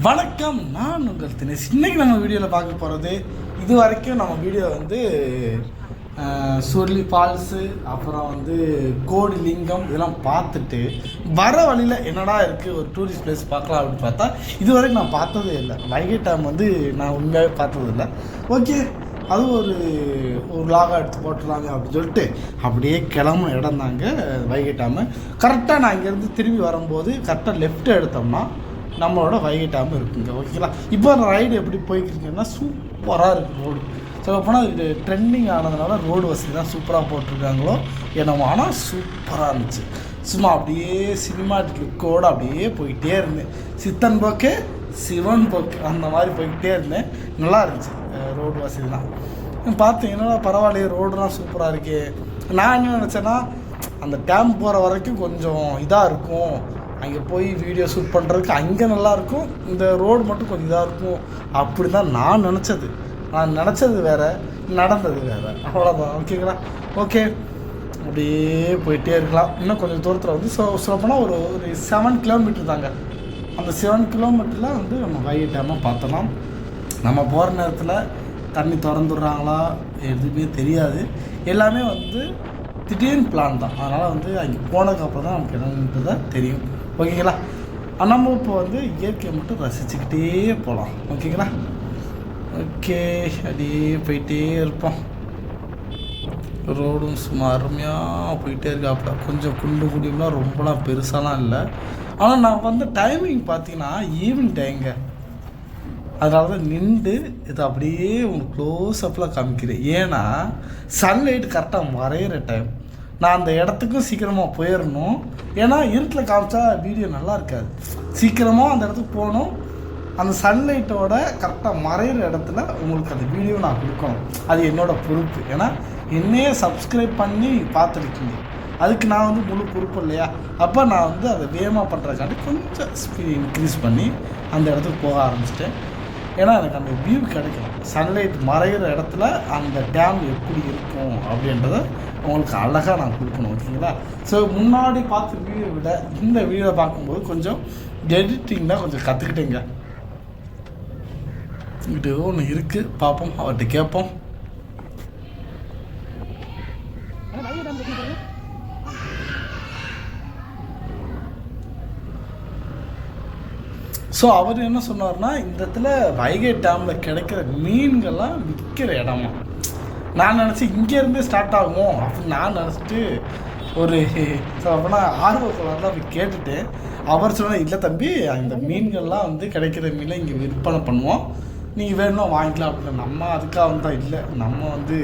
வணக்கம் நான் உங்கள் தினேஷ். இன்றைக்கி நம்ம வீடியோவில் பார்க்க போகிறது இது வரைக்கும் நம்ம வீடியோ வந்து சுருளி ஃபால்ஸு அப்புறம் வந்து கோடி லிங்கம் இதெல்லாம் பார்த்துட்டு வர வழியில் என்னடா இருக்குது ஒரு டூரிஸ்ட் பிளேஸ் பார்க்கலாம் அப்படின்னு பார்த்தா இது வரைக்கும் நான் பார்த்ததே இல்லை. வைகை டேம் வந்து நான் உண்மையாகவே பார்த்ததில்லை ஓகே அது ஒரு ஒரு லாகா எடுத்து போட்டுடலாங்க அப்படின்னு சொல்லிட்டு அப்படியே கிளம்புன இடம் தாங்க வைகை டேமு. கரெக்டாக நான் இங்கேருந்து திரும்பி வரும்போது கரெக்டாக லெஃப்ட் எடுத்தோம்னா நம்மளோட வைகை டேம் இருக்குங்க ஓகேங்களா? இப்போ அந்த ரைடு எப்படி போய்க்கிருக்கீங்கன்னா சூப்பராக இருக்குது ரோடு ஸோ போனால் இது ட்ரெண்டிங் ஆனதுனால ரோடு வசதி தான் சூப்பராக போட்டிருக்காங்களோ என்னமோ ஆனால் சூப்பராக இருந்துச்சு. சும்மா அப்படியே சினிமாட்டிக் லுக்கோடு அப்படியே போயிட்டே இருந்தேன். சித்தன் போக்கு சிவன் போக்கு அந்த மாதிரி போய்கிட்டே இருந்தேன். நல்லா இருந்துச்சு ரோடு வசதிலாம். பார்த்தீங்கன்னா பரவாயில்லையே ரோடுலாம் சூப்பராக இருக்கே. நான் என்ன நினச்சேன்னா அந்த டேம் போகிற வரைக்கும் கொஞ்சம் இதாக இருக்கும். அங்கே போய் வீடியோ ஷூட் பண்ணுறதுக்கு அங்கே நல்லாயிருக்கும் இந்த ரோடு மட்டும் கொஞ்சம் இதாக இருக்கும் அப்படி தான் நான் நினச்சது. நான் நினச்சது வேறு நடந்தது வேறு. அவ்வளோதான் ஓகேங்களா ஓகே அப்படியே போயிட்டே இருக்கலாம். இன்னும் கொஞ்சம் தூரத்தில் வந்து சொ சொல்லப்போனால் ஒரு ஒரு செவன் கிலோமீட்டர் தாங்க. அந்த செவன் கிலோமீட்டரில் வந்து நம்ம வைகை டேமாக பார்த்தலாம் நம்ம போகிற நேரத்தில் தண்ணி திறந்துடுறாங்களா எதுவுமே தெரியாது. எல்லாமே வந்து திடீர்னு பிளான் தான். அதனால் வந்து அங்கே போனதுக்கப்புறம் தான் நமக்கு என்னன்றதை தெரியும். ஓகேங்களா? ஆனா, நம்ம இப்போ வந்து இயற்கையை மட்டும் ரசிச்சுக்கிட்டே போகலாம் ஓகேங்களா? ஓகே அப்படியே போயிட்டே இருப்போம். ரோடும் சும்மா அருமையாக போயிட்டே இருக்காப்புல கொஞ்சம் குண்டு குடியும்லாம் ரொம்பலாம் பெருசாலாம் இல்லை. ஆனால் நான் வந்து டைமிங் பார்த்தீங்கன்னா ஈவினிங் டைங்க அதனால தான் நின்று இதை அப்படியே உங்களுக்கு க்ளோஸ் அப்பில் காமிக்கிறேன். ஏன்னா சன்லைட் கரெக்டாக மறையிற டைம் நான் அந்த இடத்துக்கும் சீக்கிரமாக போயிடணும் ஏன்னா இருட்டில் காமிச்சா வீடியோ நல்லா இருக்காது. சீக்கிரமாக அந்த இடத்துக்கு போகணும். அந்த சன்லைட்டோட கரெக்டாக மறையிற இடத்துல உங்களுக்கு அந்த வீடியோ நான் கொடுக்கணும். அது என்னோட பொறுப்பு. ஏன்னா என்னையே சப்ஸ்கிரைப் பண்ணி பார்த்துருக்கீங்க. அதுக்கு நான் வந்து முழு பொறுப்பு இல்லையா? அப்போ நான் வந்து அதை வேகமாக பண்ணுறதுக்காண்டி கொஞ்சம் ஸ்பீட் இன்க்ரீஸ் பண்ணி அந்த இடத்துக்கு போக ஆரம்பிச்சிட்டேன். ஏன்னா எனக்கு அந்த வியூ கிடைக்கும் சன்லைட் மறையிற இடத்துல அந்த டேம் எப்படி இருக்கும் அப்படின்றத உங்களுக்கு அழகாக நான் கொடுக்கணும் ஓகேங்களா ஸோ முன்னாடி பார்த்த வீடியோ விட இந்த வீடியோவை பார்க்கும்போது கொஞ்சம் எடிட்டிங் தான் கொஞ்சம் கற்றுக்கிட்டேங்க இங்கிட்ட ஏதோ ஒன்று இருக்குது பார்ப்போம் அவர்கிட்ட கேட்போம். ஸோ அவர் என்ன சொன்னார்னா இந்த இடத்துல வைகை டேமில் கிடைக்கிற மீன்கள்லாம் விற்கிற இடமா? நான் நினச்சி இங்கேருந்தே ஸ்டார்ட் ஆகுமோ? அப்படின்னு நான் நினச்சிட்டு ஒரு அப்படின்னா ஆர்வக்குள்ளார் தான் கேட்டுட்டு அவர் சொன்னால் இல்லை தம்பி அந்த மீன்கள்லாம் வந்து கிடைக்கிற மீனை இங்கே விற்பனை பண்ணுவோம். நீங்கள் வேணும்னா வாங்கிக்கலாம். அப்படின்னு நம்ம அதுக்காக வந்தால் இல்லை. நம்ம வந்து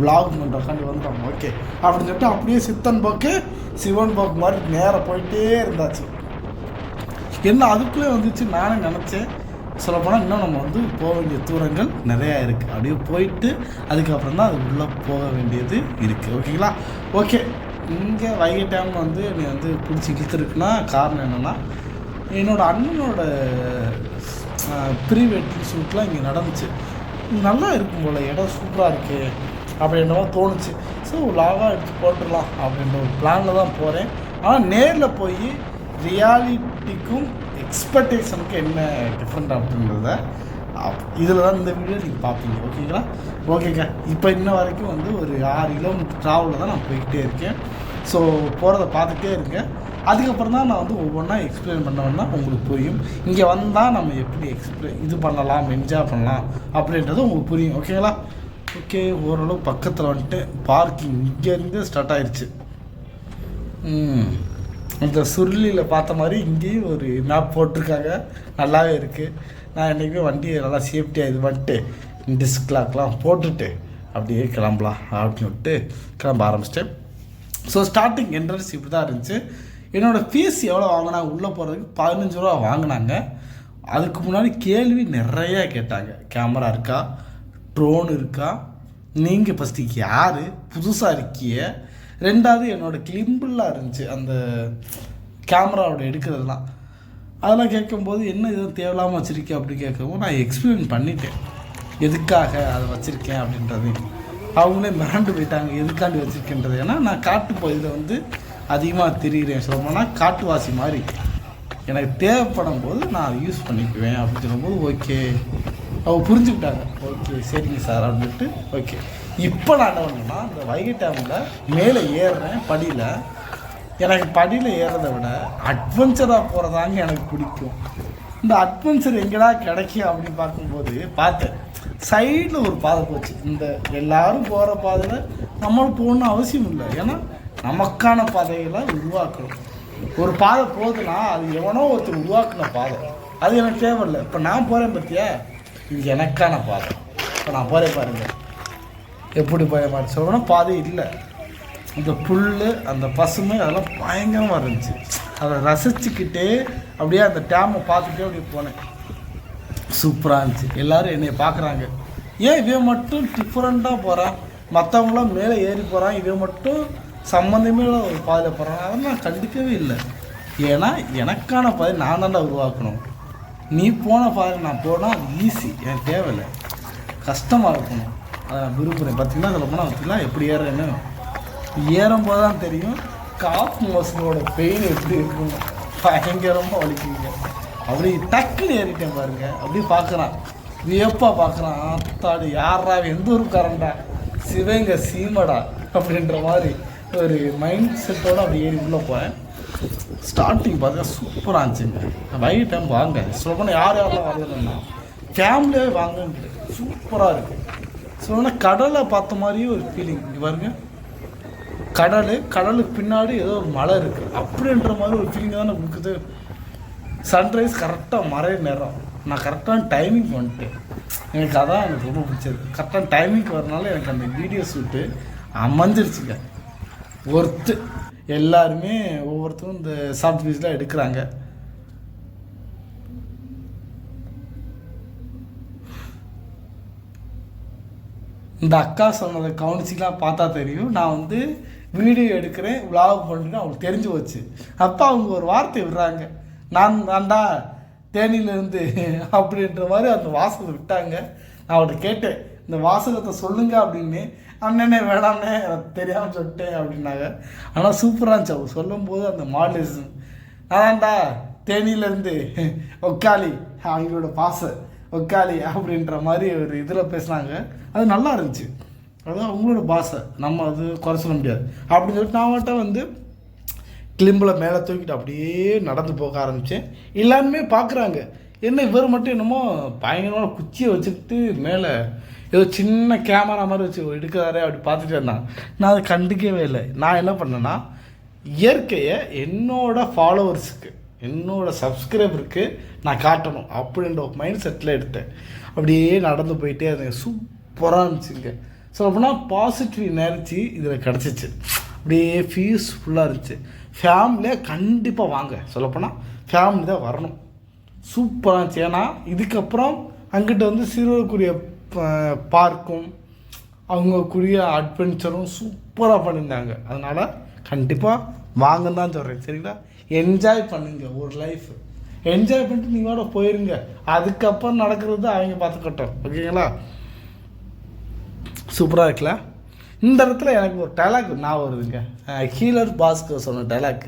விளாக் பண்ணுறக்காண்டி வந்தோம். ஓகே அப்படின்னு சொல்லிட்டு அப்படியே சித்தன் போக்கு சிவன் போக்கு மாதிரி நேராக போயிட்டே இருந்தாச்சு. என்ன அதுக்குள்ளே வந்துச்சு நானே நினச்சேன். சொல்லப்போனால் இன்னும் நம்ம வந்து போக வேண்டிய தூரங்கள் நிறையா இருக்குது அப்படியே போயிட்டு அதுக்கப்புறம் தான் அது உள்ளே போக வேண்டியது இருக்குது ஓகேங்களா? ஓகே. இங்கே வைகை டேம் வந்து நீ வந்து பிடிச்சி இழுத்துருக்குன்னா காரணம் என்னென்னா என்னோடய அண்ணனோட ப்ரீ வெட்டிங் ஷூட்லாம் இங்கே நடந்துச்சு. நல்லா இருக்கும் போல் இடம் சூப்பராக இருக்குது அப்படின்ற தோணுச்சு. ஸோ லாகாக எடுத்து போட்டுடலாம் அப்படின்ற ஒரு பிளானில் தான் போகிறேன் ஆனால் நேரில் போய் ரியாலிட்டிக்கும் எக்ஸ்பெக்டேஷனுக்கும் என்ன டிஃப்ரெண்ட் அப்படின்றத இதில் தான் இந்த வீடியோ நீங்கள் பார்ப்பீங்க. ஓகேங்களா ஓகேங்க இப்போ இன்ன வரைக்கும் வந்து ஒரு ஆறு கிலோமீட்டர் ட்ராவலில் தான் நான் போய்கிட்டே இருக்கேன். ஸோ போகிறத பார்த்துட்டே இருக்கேன். அதுக்கப்புறம் தான் நான் வந்து ஒவ்வொன்றா எக்ஸ்பிளைன் பண்ணோன்னா உங்களுக்கு புரியும். இங்கே வந்தால் நம்ம எப்படி எக்ஸ்பிளை இது பண்ணலாம் என்ஜாய் பண்ணலாம் அப்படின்றது உங்களுக்கு புரியும். ஓகேங்களா ஓகே ஓரளவு பக்கத்தில் வந்துட்டு பார்க்கிங் இங்கேருந்து ஸ்டார்ட் ஆயிடுச்சு ம். அந்த சுருளியில் பார்த்த மாதிரி இங்கேயும் ஒரு மேப் போட்டிருக்காங்க. நல்லாவே இருக்குது நான் என்றைக்குமே வண்டியை நல்லா சேஃப்டியாக இது பண்ணிட்டு டிஸ்க் லாக்லாம் போட்டுட்டு அப்படியே கிளம்பலாம் அப்படின்னு விட்டு கிளம்ப ஆரம்பிச்சிட்டேன். ஸோ ஸ்டார்டிங் என்ட்ரன்ஸ் இப்படி தான் இருந்துச்சு. என்னோடய ஃபீஸ் எவ்வளோ வாங்கினாங்க? உள்ளே போகிறதுக்கு பதினஞ்சு ரூபா வாங்கினாங்க. அதுக்கு முன்னாடி கேள்வி நிறையா கேட்டாங்க. கேமரா இருக்கா? ட்ரோன் இருக்கா? நீங்கள் ஃபஸ்ட்டு யார்? புதுசாக இருக்கிய? ரெண்டாவது என்னோடய கிளிம்பிளாக இருந்துச்சு. அந்த கேமராவோட எடுக்கிறதுலாம். அதெல்லாம் கேட்கும்போது என்ன இது? தேவையில்லாமல் வச்சுருக்கேன் அப்படி கேட்கவும் நான் எக்ஸ்பிளைன் பண்ணிட்டேன். எதுக்காக அதை வச்சுருக்கேன்? அப்படின்றது அவங்களே மிரண்டு போயிட்டாங்க. எதுக்காண்டி வச்சுருக்கேன்றது? ஏன்னா நான் காட்டு பகுதியில் வந்து அதிகமாக தெரிகிறேன் சொல்லப்போனால் காட்டுவாசி மாதிரி. எனக்கு தேவைப்படும் போது நான் அதை யூஸ் பண்ணிக்குவேன். அப்படின்னு சொல்லும்போது ஓகே. அவங்க புரிஞ்சுக்கிட்டாங்க. ஓகே சரிங்க சார் அப்படின்ட்டு. ஓகே. இப்போ நான் என்ன பண்ணேன்னா இந்த வைகை டேமில் மேலே ஏறுறேன் படியில். எனக்கு படியில் ஏறதை விட அட்வென்ச்சராக போகிறதாங்க எனக்கு பிடிக்கும். இந்த அட்வென்ச்சர் எங்கடா கிடைக்கும் அப்படின்னு பார்க்கும்போது பார்த்தேன். சைடில் ஒரு பாதை போச்சு. இந்த எல்லாரும் போகிற பாதையில் நம்மளும் போகணும்னு அவசியம் இல்லை. ஏன்னா நமக்கான பாதைகளை உருவாக்கணும். ஒரு பாதை போகுதுன்னா அது எவனோ ஒருத்தர் உருவாக்குன பாதை. அது எனக்கு தேவையில்லை. இப்போ நான் போகிறேன் பார்த்தியா இது எனக்கான பாதை. இப்போ நான் போகிறேன் பாருங்கள் எப்படி போய சொல்லணும் பாதை இல்லை. இந்த புல் அந்த பசுமை அதெல்லாம் பயங்கரமாக இருந்துச்சு. அதை ரசிச்சுக்கிட்டே அப்படியே அந்த டேமை பார்த்துட்டே அப்படியே போனேன். சூப்பராக இருந்துச்சு. எல்லோரும் என்னை பார்க்குறாங்க. ஏன் இவன் மட்டும் டிஃப்ரெண்ட்டாக போகிறான் மற்றவங்களாம் மேலே ஏறி போகிறான் இவன் மட்டும் சம்மந்தமே ஒரு பாதையில் போகிறான் அதை நான் கண்டிக்கவே இல்லை. ஏன்னா எனக்கான பாதை நான் தான்டா உருவாக்கணும். நீ போன பாதை நான் போனால் ஈஸி எனக்கு தேவையில்லை. கஷ்டமாக இருக்கணும் அதை நான் விரும்புகிறேன் பார்த்தீங்கன்னா அதில் போனால் பார்த்தீங்கன்னா எப்படி ஏறுறேன்னு? ஏறும்போது தான் தெரியும். காப் மோசனோட பெயின் எப்படி இருக்கும் பயங்கரமாக வலிக்குங்க அப்படி டக்குன்னு ஏறிட்டேன் பாருங்க. அப்படி பார்க்குறான் வியப்பாக பார்க்குறான் ஆத்தாடு யாரா எந்த ஒரு கரண்டா சிவங்க சீமடா? அப்படின்ற மாதிரி ஒரு மைண்ட் செட்டோட அப்படி ஏறி உள்ளே போகிறேன் ஸ்டார்டிங் பார்த்தா சூப்பராக இருந்துச்சுங்க. வைட் டைம் வாங்க. சொல்லப்போனால் யார் யாரெல்லாம் வரலன்னா ஃபேமிலியாகவே வாங்கன்ட்டு சூப்பராக இருக்குது சொல்லணும்னா கடலை பார்த்த மாதிரியும் ஒரு ஃபீலிங் இங்கே பாருங்க. கடல் கடலுக்கு பின்னாடி ஏதோ ஒரு மலை இருக்குது அப்படின்ற மாதிரி ஒரு ஃபீலிங் தானே கொடுக்குது சன்ரைஸ் கரெக்டாக மறைய நேரம். நான் கரெக்டான டைமிங் வந்துட்டேன். எனக்கு அதான் எனக்கு ரொம்ப பிடிச்சது. கரெக்டான டைமிங்க்கு வரனால எனக்கு அந்த வீடியோ ஷூட்டு அமைஞ்சிருச்சுங்க. ஒர்த்து எல்லாருமே ஒவ்வொருத்தரும் இந்த சாஃப்ட் பீஸ்லாம் எடுக்கிறாங்க. இந்த அக்கா சொன்னதை கவனிச்சிக்கலாம் பார்த்தா தெரியும். நான் வந்து வீடியோ எடுக்கிறேன் விலாக் பண்ணுறேன் அவங்களுக்கு தெரிஞ்சு போச்சு. அப்போ அவங்க ஒரு வார்த்தை விடுறாங்க. நான் நான்டா தேனியிலேருந்து அப்படின்ற மாதிரி அந்த வாசகத்தை விட்டாங்க. நான் அவர்கிட்ட கேட்டேன் இந்த வாசகத்தை சொல்லுங்க அப்படின்னு. அண்ணனே வேணாமே தெரியாமல் சொல்லிட்டேன் அப்படின்னாங்க. ஆனால் சூப்பராக இருந்துச்சு. அவங்க சொல்லும்போது அந்த மாடலிசம் அதான்டா தேனியிலேருந்து ஒக்காளி அவங்களோட பாசை ஒக்காளி அப்படின்ற மாதிரி ஒரு இதில் பேசுனாங்க. அது நல்லா இருந்துச்சு. அது அவங்களோட பாசை நம்ம அது குறை சொல்ல முடியாது. அப்படின்னு சொல்லிட்டு நான் மட்டும் வந்து கிளிம்பில் மேலே தூக்கிட்டு அப்படியே நடந்து போக ஆரம்பித்தேன் எல்லாருமே பார்க்குறாங்க என்ன இவர் மட்டும் என்னமோ பயங்கரமான குச்சியை வச்சுக்கிட்டு மேலே ஏதோ சின்ன கேமரா மாதிரி வச்சு எடுக்கிறாரே அப்படி பார்த்துட்டு இருந்தான் நான் அதை கண்டுக்கவே இல்லை. நான் என்ன பண்ணேன்னா இயற்கையை என்னோட ஃபாலோவர்ஸுக்கு என்னோட சப்ஸ்கிரைபருக்கு நான் காட்டணும் அப்படின்ற ஒரு மைண்ட் செட்டில் எடுத்தேன். அப்படியே நடந்து போயிட்டே இருந்தேன் சூப்பராக இருந்துச்சுங்க. ஸோ அப்படின்னா பாசிட்டிவ் எனர்ஜி இதில் கிடச்சிச்சு. அப்படியே பீஸ்ஃபுல்லாக இருந்துச்சு. ஃபேமிலியாக கண்டிப்பாக வாங்க. சொல்லப்போனால் ஃபேமிலி தான் வரணும். சூப்பராக இருந்துச்சு. ஏன்னா இதுக்கப்புறம் அங்கிட்ட வந்து சிறுவருக்குரிய பார்க்கும். அவங்கக்குரிய அட்வென்ச்சரும் சூப்பராக பண்ணியிருந்தாங்க. அதனால் கண்டிப்பாக வாங்கன்னு தான் சொல்கிறேன் சரிங்களா? என்ஜாய் பண்ணுங்க ஒரு லைஃப் என்ஜாய் பண்ணிட்டு நீங்களோட போயிருங்க. அதுக்கப்புறம் நடக்கிறது அவங்க பார்த்துக்கட்டும். ஓகேங்களா? சூப்பராக இருக்குல்ல? இந்த இடத்துல எனக்கு ஒரு டைலாக் நான் வருதுங்க. ஹீலர் பாஸ்கர் சொன்ன டைலாக்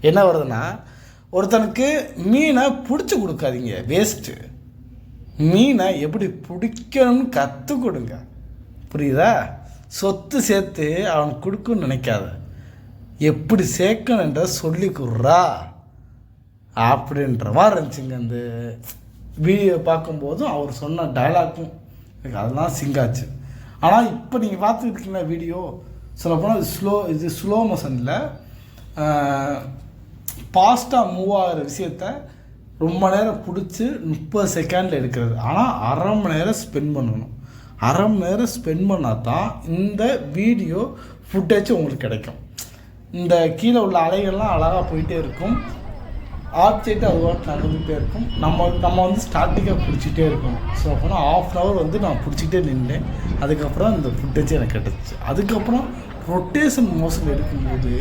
என்ன வருதுன்னா ஒருத்தனுக்கு மீனை பிடிச்சி கொடுக்காதீங்க. வேஸ்ட்டு மீனை எப்படி பிடிக்கணும்னு கற்றுக் கொடுங்க. புரியுதா? சொத்து சேர்த்து அவன் கொடுக்குன்னு நினைக்காத. எப்படி சேர்க்கணுன்ற சொல்லி கொடுறா. அப்படின்ற மாதிரி இருந்துச்சுங்க அந்த வீடியோ பார்க்கும்போதும் அவர் சொன்ன டைலாக்கும் எனக்கு அதெல்லாம் சிங்காச்சு ஆனால் இப்போ நீங்கள் பார்த்துருக்கீங்களா வீடியோ? வீடியோ சொல்லப்போனால் இது ஸ்லோ இது ஸ்லோ மோஷனில் ஃபாஸ்ட்டாக மூவ் ஆகிற விஷயத்த ரொம்ப நேரம் பிடிச்சி முப்பது செகண்டில் எடுக்கிறது. ஆனால் அரை மணி நேரம் ஸ்பெண்ட் பண்ணணும். அரை மணி நேரம் ஸ்பெண்ட் பண்ணால் தான் இந்த வீடியோ ஃபுட்டேஜ் உங்களுக்கு கிடைக்கும். இந்த கீழே உள்ள அலைகள்லாம் அழகாக போயிட்டே இருக்கும். ஆப்ஜெக்ட் அதுவாக நடந்துகிட்டே இருக்கும். நம்ம நம்ம வந்து ஸ்டார்டிங்காக பிடிச்சிட்டே இருக்கணும் ஸோ அப்போனா ஆஃப் அன் ஹவர் வந்து நான் பிடிச்சிட்டே நின்றேன். அதுக்கப்புறம் இந்த ஃபுட்டேஜ் எனக்கு கிடச்சிச்சு. அதுக்கப்புறம் ரொட்டேஷன் மோஷன் எடுக்கும்போது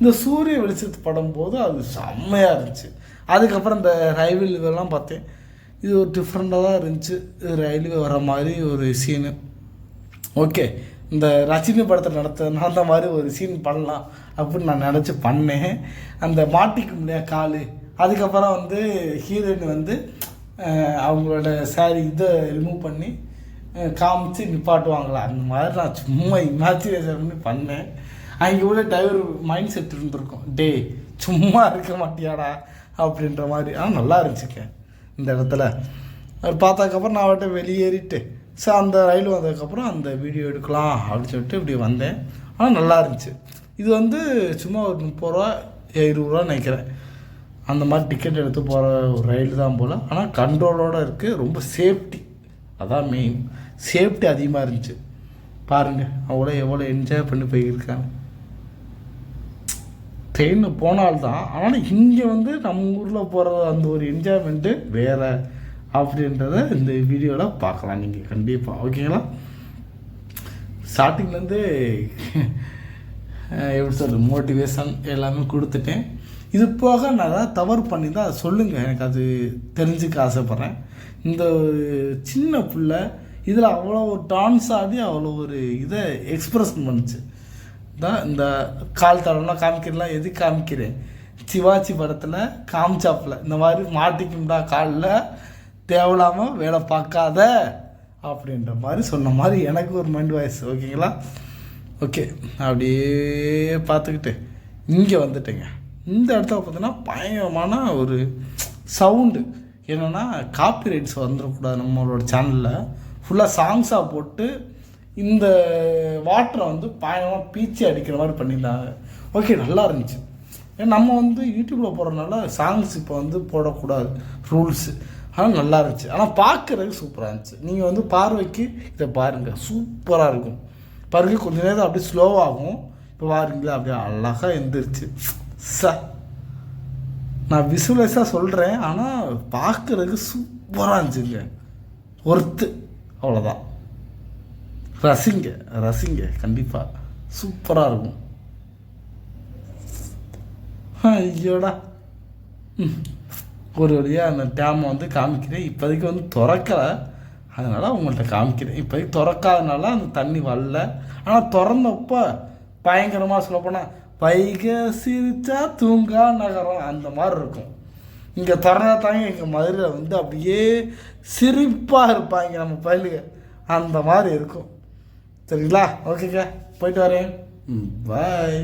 இந்த சூரிய வெளிச்சத்து படும்போது அது செம்மையாக இருந்துச்சு. அதுக்கப்புறம் இந்த ரயில்வே இதெல்லாம் பார்த்தேன். இது ஒரு டிஃப்ரெண்ட்டாக தான் இருந்துச்சு. இது ரயில்வே வர மாதிரி ஒரு சீனு ஓகே இந்த ரஜினி படத்தை நடத்த நடந்த மாதிரி ஒரு சீன் பண்ணலாம் அப்படின்னு நான் நினச்சி பண்ணேன். அந்த மாட்டிக்கு முடியாது கால். அதுக்கப்புறம் வந்து ஹீரோயின் வந்து அவங்களோட சாரி இதை ரிமூவ் பண்ணி காமிச்சு நிப்பாட்டுவாங்களா? அந்த மாதிரி நான் சும்மா இமேஜினேஷன் பண்ணி பண்ணேன். அங்கே உள்ள டிரைவர் மைண்ட் செட் இருந்திருக்கும். டேய் சும்மா இருக்க மாட்டியாடா? அப்படின்ற மாதிரி. ஆனால் நல்லா இருந்துச்சுக்க இந்த இடத்துல. அது பார்த்தாக்கப்புறம் நான் அவட்ட வெளியேறிட்டு ஸோ அந்த ரயில் வந்ததுக்கப்புறம் அந்த வீடியோ எடுக்கலாம் அப்படின்னு சொல்லிட்டு இப்படி வந்தேன். ஆனால் நல்லா இருந்துச்சு. இது வந்து சும்மா ஒரு முப்பது ரூபா இருபது ரூபா நினைக்கிறேன். அந்த மாதிரி டிக்கெட் எடுத்து போகிற ஒரு ரயில் தான் போல். ஆனால் கண்ட்ரோலோடு இருக்குது ரொம்ப சேஃப்டி அதான் மெயின் சேஃப்டி அதிகமாக இருந்துச்சு. பாருங்கள் அவ்வளோ எவ்வளோ என்ஜாய் பண்ணி போயிருக்காங்க. ட்ரெயினில் போனால்தான் ஆனால் இங்கே வந்து நம்ம ஊரில் போகிற அந்த ஒரு என்ஜாய்மெண்ட்டு வேறு அப்படின்றத இந்த வீடியோவில் பார்க்கலாம் நீங்கள் கண்டிப்பாக ஓகேங்களா ஸ்டார்டிங்லேருந்து எப்படி சொல்கிறது மோட்டிவேஷன் எல்லாமே கொடுத்துட்டேன். இது போக நான் ஏதாவது தவறு பண்ணி அதை சொல்லுங்கள் எனக்கு அது தெரிஞ்சுக்க ஆசைப்பட்றேன். இந்த சின்ன பிள்ளை இதில் அவ்வளோ ஒரு டான்ஸ் ஆடி அவ்வளோ ஒரு இதை எக்ஸ்ப்ரெஷன் பண்ணுச்சு. தான் இந்த கால் தடம்லாம் காமிக்கிறலாம் எது காமிக்கிறேன்? சிவாஜி படத்தில் காமிச்சாப்பில். இந்த மாதிரி மாட்டிக்கும்டா காலில் தேவையில்லாமல் வேலை பார்க்காத அப்படின்ற மாதிரி சொன்ன மாதிரி எனக்கு ஒரு மைண்ட் வாய்ஸ் ஓகேங்களா? ஓகே அப்படியே பார்த்துக்கிட்டு இங்கே வந்துட்டேங்க. இந்த இடத்துல பார்த்தீங்கன்னா பயங்கரமான ஒரு சவுண்டு என்னென்னா காப்பி ரைட்ஸ் வந்துடக்கூடாது நம்மளோட சேனலில் ஃபுல்லாக சாங்ஸாக போட்டு இந்த வாட்டரை வந்து பயங்கரமாக பீச்சி அடிக்கிற மாதிரி பண்ணியிருந்தாங்க. ஓகே நல்லா இருந்துச்சு. ஏன்னா நம்ம வந்து யூடியூப்பில் போடுறதுனால சாங்ஸ் இப்போ வந்து போடக்கூடாது ரூல்ஸு ஆனால் நல்லா இருந்துச்சு. ஆனால் பார்க்குறதுக்கு சூப்பராக இருந்துச்சு. நீங்கள் வந்து பார்வைக்கு இதை பாருங்கள் சூப்பராக இருக்கும். பாருங்க கொஞ்ச நேரம் அப்படியே ஸ்லோவாகும் இப்போ பாருங்களா அப்படியே அழகாக எந்திரிச்சு. ச நான் விசுவலைஸாக சொல்கிறேன் ஆனால் பார்க்குறதுக்கு சூப்பராக இருந்துச்சுங்க. ஒர்த்து அவ்வளோதான் ரசிங்க ரசிங்க. கண்டிப்பாக சூப்பராக இருக்கும். ஐயோடா. ஒரு வழியாக அந்த டேமை வந்து காமிக்கிறேன். இப்போதைக்கு வந்து திறக்கலை. அதனால் உங்கள்கிட்ட காமிக்கிறேன். இப்போதைக்கு திறக்காதனால அந்த தண்ணி வரல. ஆனால் திறந்தப்போ பயங்கரமாக சொல்லப்போனால் பைக சிரிச்சா தூங்கா நகரம். அந்த மாதிரி இருக்கும். இங்கே திறந்தா தாங்க எங்கள் மதுரையில் வந்து அப்படியே சிரிப்பாக இருப்பாங்க நம்ம பயிலுக. அந்த மாதிரி இருக்கும். சரிங்களா? ஓகேக்கா போயிட்டு வரேன். ம். பாய்